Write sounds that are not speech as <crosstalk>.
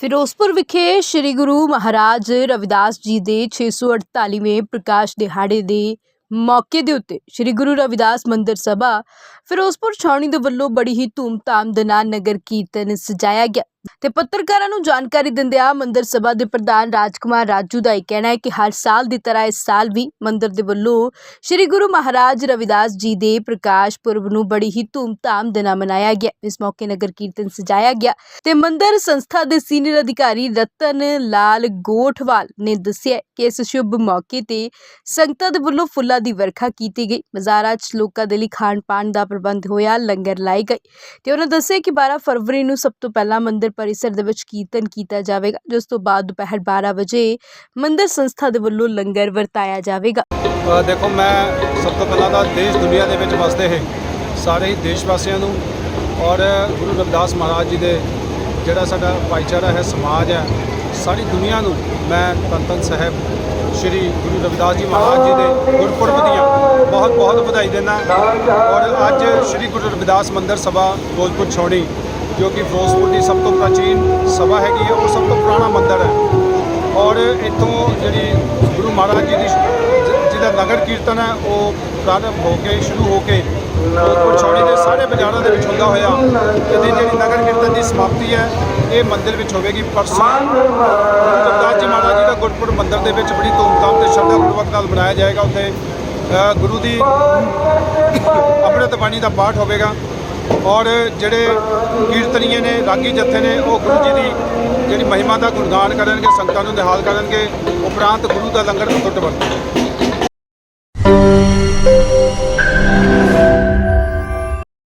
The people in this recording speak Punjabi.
ਫਿਰੋਜ਼ਪੁਰ ਵਿਖੇ ਸ੍ਰੀ ਗੁਰੂ ਮਹਾਰਾਜ ਰਵਿਦਾਸ ਜੀ ਦੇ 648ਵੇਂ ਪ੍ਰਕਾਸ਼ ਦਿਹਾੜੇ ਦੇ ਮੌਕੇ ਦੇ ਉੱਤੇ ਸ੍ਰੀ ਗੁਰੂ ਰਵਿਦਾਸ ਮੰਦਿਰ ਸਭਾ ਫਿਰੋਜ਼ਪੁਰ ਛਾਉਣੀ ਦੇ ਵੱਲੋਂ ਬੜੀ ਹੀ ਧੂਮਧਾਮ ਦੇ ਨਾਲ ਨਗਰ ਕੀਰਤਨ ਸਜਾਇਆ ਗਿਆ। ਤੇ ਪੱਤਰਕਾਰਾਂ ਨੂੰ ਜਾਣਕਾਰੀ ਦਿੰਦਿਆਂ ਮੰਦਿਰ ਸਭਾ ਦੇ ਪ੍ਰਧਾਨ ਰਾਜਕੁਮਾਰ ਰਾਜੂ ਦਾ ਇਹ ਕਹਿਣਾ ਹੈ ਕਿ ਹਰ ਸਾਲ ਦੀ ਤਰ੍ਹਾਂ ਇਸ ਸਾਲ ਵੀ ਮੰਦਿਰ ਦੇ ਵੱਲੋਂ ਸ੍ਰੀ ਗੁਰੂ ਮਹਾਰਾਜ ਰਵਿਦਾਸ ਜੀ ਦੇ ਪ੍ਰਕਾਸ਼ ਪੁਰਬ ਨੂੰ ਬੜੀ ਹੀ ਧੂਮਧਾਮ ਦੇ ਨਾਲ ਮਨਾਇਆ ਗਿਆ। ਇਸ ਮੌਕੇ ਨਗਰ ਕੀਰਤਨ ਸਜਾਇਆ ਗਿਆ ਤੇ ਮੰਦਿਰ ਸੰਸਥਾ ਦੇ ਸੀਨੀਅਰ ਅਧਿਕਾਰੀ ਰਤਨ ਲਾਲ ਗੋਠਵਾਲ ਨੇ ਦੱਸਿਆ ਕਿ ਇਸ ਸ਼ੁਭ ਮੌਕੇ ਤੇ ਸੰਗਤਾਂ ਦੇ ਵੱਲੋਂ ਫੁੱਲਾਂ ਦੀ ਵਰਖਾ ਕੀਤੀ ਗਈ। ਮਜ਼ਾਰਾਂ 'ਚ ਲੋਕਾਂ ਦੇ ਲਈ ਖਾਣ ਪਾਣ ਦਾ ਪ੍ਰਬੰਧ ਹੋਇਆ, ਲੰਗਰ ਲਾਏ ਗਏ ਤੇ ਉਹਨਾਂ ਦੱਸਿਆ ਕਿ 12 ਫਰਵਰੀ ਨੂੰ ਸਭ ਤੋਂ ਪਹਿਲਾਂ ਮੰਦਿਰ ਪਰਿਸਰ ਦੇ ਵਿੱਚ ਕੀਰਤਨ ਕੀਤਾ ਜਾਵੇਗਾ, ਜਿਸ ਤੋਂ ਬਾਅਦ ਦੁਪਹਿਰ 12 ਵਜੇ ਮੰਦਿਰ ਸੰਸਥਾ ਦੇ ਵੱਲੋਂ ਲੰਗਰ ਵਰਤਾਇਆ ਜਾਵੇਗਾ। ਦੇਖੋ, ਮੈਂ ਸਭ ਤੋਂ ਪਹਿਲਾਂ ਤਾਂ ਦੇਸ਼ ਦੁਨੀਆ ਦੇ ਵਿੱਚ ਵਸਦੇ ਹੈ ਸਾਰੇ ਹੀ ਦੇਸ਼ ਵਾਸੀਆਂ ਨੂੰ ਔਰ ਗੁਰੂ ਰਵਿਦਾਸ ਮਹਾਰਾਜ ਜੀ ਦੇ ਜਿਹੜਾ ਸਾਡਾ ਭਾਈਚਾਰਾ ਹੈ, ਸਮਾਜ ਹੈ, ਸਾਰੀ ਦੁਨੀਆ ਨੂੰ ਮੈਂ ਧੰਨ ਸਾਹਿਬ ਸ਼੍ਰੀ ਗੁਰੂ ਰਵਿਦਾਸ ਜੀ ਮਹਾਰਾਜ ਜੀ ਦੇ ਗੁਰਪੁਰਬ ਦੀਆਂ ਬਹੁਤ ਬਹੁਤ ਵਧਾਈ ਦਿੰਦਾ। ਔਰ ਅੱਜ ਸ਼੍ਰੀ ਗੁਰੂ ਰਵਿਦਾਸ ਮੰਦਰ ਸਭਾ ਫਿਰੋਜ਼ਪੁਰ ਛਾਉਣੀ ਜੋ ਕਿ ਫਿਰੋਜ਼ਪੁਰ ਦੀ ਸਭ ਤੋਂ ਪ੍ਰਾਚੀਨ ਸਭਾ ਹੈਗੀ ਹੈ ਔਰ ਸਭ ਤੋਂ ਪੁਰਾਣਾ ਮੰਦਿਰ ਹੈ। ਔਰ ਇੱਥੋਂ ਜਿਹੜੀ ਗੁਰੂ ਮਹਾਰਾਜ ਜੀ ਦੀ ਜਿਹਦਾ ਨਗਰ ਕੀਰਤਨ ਹੈ, ਉਹ ਪ੍ਰਾਰੰਭ ਹੋ ਕੇ, ਸ਼ੁਰੂ ਹੋ ਕੇ ਫਿਰੋਜ਼ਪੁਰ ਛਾਉਣੀ ਦੇ ਸਾਰੇ ਬਾਜ਼ਾਰਾਂ ਦੇ ਵਿੱਚ ਹੁੰਦਾ ਹੋਇਆ ਇਹਦੀ ਜਿਹੜੀ ਨਗਰ ਕੀਰਤਨ ਦੀ ਸਮਾਪਤੀ ਹੈ, ਇਹ ਮੰਦਿਰ ਵਿੱਚ ਹੋਵੇਗੀ ਪਰਸੋਂ। ਗੁਰਦਾਸ ਜੀ ਮਹਾਰਾਜ ਜੀ ਦਾ ਗੁਰਪੁਰ ਮੰਦਿਰ ਦੇ ਵਿੱਚ ਬੜੀ ਧੂਮਧਾਮ ਤੇ ਸ਼ਰਧਾ ਪੂਰਵਕ ਨਾਲ ਮਨਾਇਆ ਜਾਏਗਾ। ਉੱਥੇ ਗੁਰੂ ਦੀ <coughs> ਅੰਮ੍ਰਿਤ ਬਾਣੀ ਦਾ ਪਾਠ ਹੋਵੇਗਾ। ਔਰ ਜਿਹੜੇ ਕੀਰਤਨੀਏ ਨੇ, ਰਾਗੀ ਜੱਥੇ ਨੇ, ਉਹ ਗੁਰੂ ਜੀ ਦੀ ਜਿਹੜੀ ਮਹਿਮਾ ਦਾ ਗੁਣਗਾਨ ਕਰਨਗੇ, ਸੰਗਤਾਂ ਨੂੰ ਨਿਹਾਲ ਕਰਨਗੇ, ਉਪਰੰਤ ਗੁਰੂ ਦਾ ਲੰਗਰ ਟੁੱਟ ਵਰਤਣਗੇ।